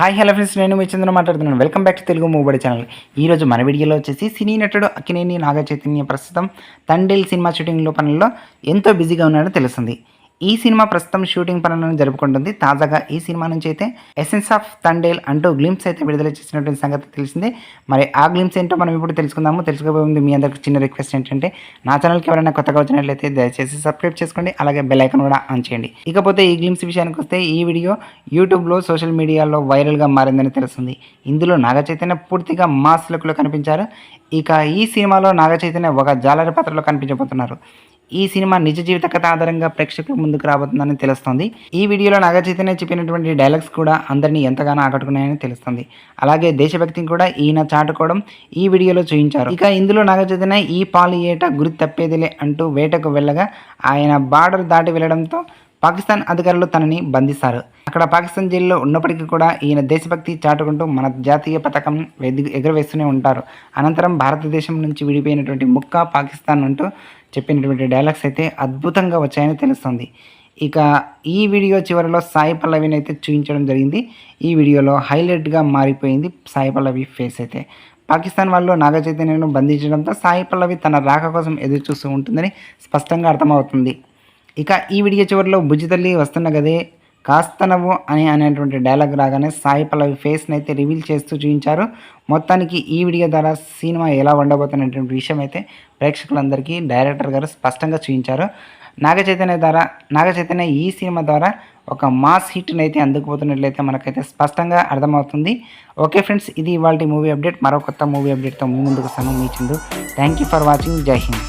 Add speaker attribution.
Speaker 1: Hi hello friends నేను మీ చంద్ర మాట్లాడుతున్నాను. Welcome back to Telugu movie channel. ఈ రోజు మన వీడియోలో వచ్చేసి సినీ నటుడు అక్కినేని నాగ చైతన్య ప్రస్తుతం తండేల్ సినిమా షూటింగ్లో పనుల్లో ఎంతో బిజీగా ఉన్నాడని తెలుస్తుంది. ఈ సినిమా ప్రస్తుతం షూటింగ్ పనులను జరుపుకుంటుంది. తాజాగా ఈ సినిమా నుంచి అయితే ఎసెన్స్ ఆఫ్ తండేల్ అంటూ గ్లిమ్స్ అయితే విడుదల చేసినటువంటి సంగతి తెలిసిందే. మరి ఆ గ్లిమ్స్ ఏంటో మనం ఇప్పుడు తెలుసుకుందాము. తెలుసుకోబోయింది మీ అందరికి చిన్న రిక్వెస్ట్ ఏంటంటే నా ఛానల్కి ఎవరైనా కొత్తగా వచ్చినట్లయితే దయచేసి సబ్స్క్రైబ్ చేసుకోండి అలాగే బెల్ కూడా ఆన్ చేయండి. ఇకపోతే ఈ గ్లిమ్స్ విషయానికి వస్తే ఈ వీడియో యూట్యూబ్లో సోషల్ మీడియాలో వైరల్గా మారిందని తెలుస్తుంది. ఇందులో నాగ చైతన్య పూర్తిగా మాస్ లుక్లో కనిపించారు. ఇక ఈ సినిమాలో నాగ చైతన్య ఒక జాలరి పాత్రలో కనిపించబోతున్నారు. ఈ సినిమా నిజ జీవిత కథ ఆధారంగా ప్రేక్షకుల ముందుకు రాబోతుందని తెలుస్తోంది. ఈ వీడియోలో నాగ చైతన్య చెప్పినటువంటి డైలాగ్స్ కూడా అందరినీ ఎంతగానో ఆకట్టుకున్నాయని తెలుస్తుంది. అలాగే దేశభక్తిని కూడా ఈయన చాటుకోవడం ఈ వీడియోలో చూపించారు. ఇక ఇందులో నాగ చైతన్య ఈ పాలు ఏట గురి తప్పేదిలే అంటూ వేటకు వెళ్ళగా ఆయన బార్డర్ దాటి వెళ్ళడంతో పాకిస్తాన్ అధికారులు తనని బంధిస్తారు. అక్కడ పాకిస్తాన్ జైల్లో ఉన్నప్పటికీ కూడా ఈయన దేశభక్తి చాటుకుంటూ మన జాతీయ పథకం ఎగురవేస్తూనే ఉంటారు. అనంతరం భారతదేశం నుంచి విడిపోయినటువంటి ముక్క పాకిస్తాన్ అంటూ చెప్పినటువంటి డైలాగ్స్ అయితే అద్భుతంగా వచ్చాయని తెలుస్తుంది. ఇక ఈ వీడియో చివరిలో సాయి పల్లవిని అయితే చూపించడం జరిగింది. ఈ వీడియోలో హైలైట్గా మారిపోయింది సాయి పల్లవి ఫేస్ అయితే. పాకిస్తాన్ వాళ్ళు నాగ చైతన్యను బంధించడంతో సాయి పల్లవి తన రాక కోసం ఎదురు చూస్తూ ఉంటుందని స్పష్టంగా అర్థమవుతుంది. ఇక ఈ వీడియో చివరిలో బుజ్జి తల్లి వస్తున్న గదే కాస్త నవ్వు అని అనేటువంటి డైలాగ్ రాగానే సాయి పల్లవి ఫేస్ని అయితే రివీల్ చేస్తూ చూపించారు. మొత్తానికి ఈ వీడియో ద్వారా సినిమా ఎలా ఉండబోతున్నటువంటి విషయం అయితే ప్రేక్షకులందరికీ డైరెక్టర్ గారు స్పష్టంగా చూపించారు. నాగ చైతన్య ద్వారా నాగ చైతన్య ఈ సినిమా ద్వారా ఒక మాస్ హిట్ని అయితే అందుకుపోతున్నట్లయితే మనకైతే స్పష్టంగా అర్థమవుతుంది. ఓకే ఫ్రెండ్స్ ఇది ఇవాళ మూవీ అప్డేట్. మరో కొత్త మూవీ అప్డేట్తో మీ ముందుకు వస్తాను. మీ థ్యాంక్ యూ ఫర్ వాచింగ్. జై హింద్.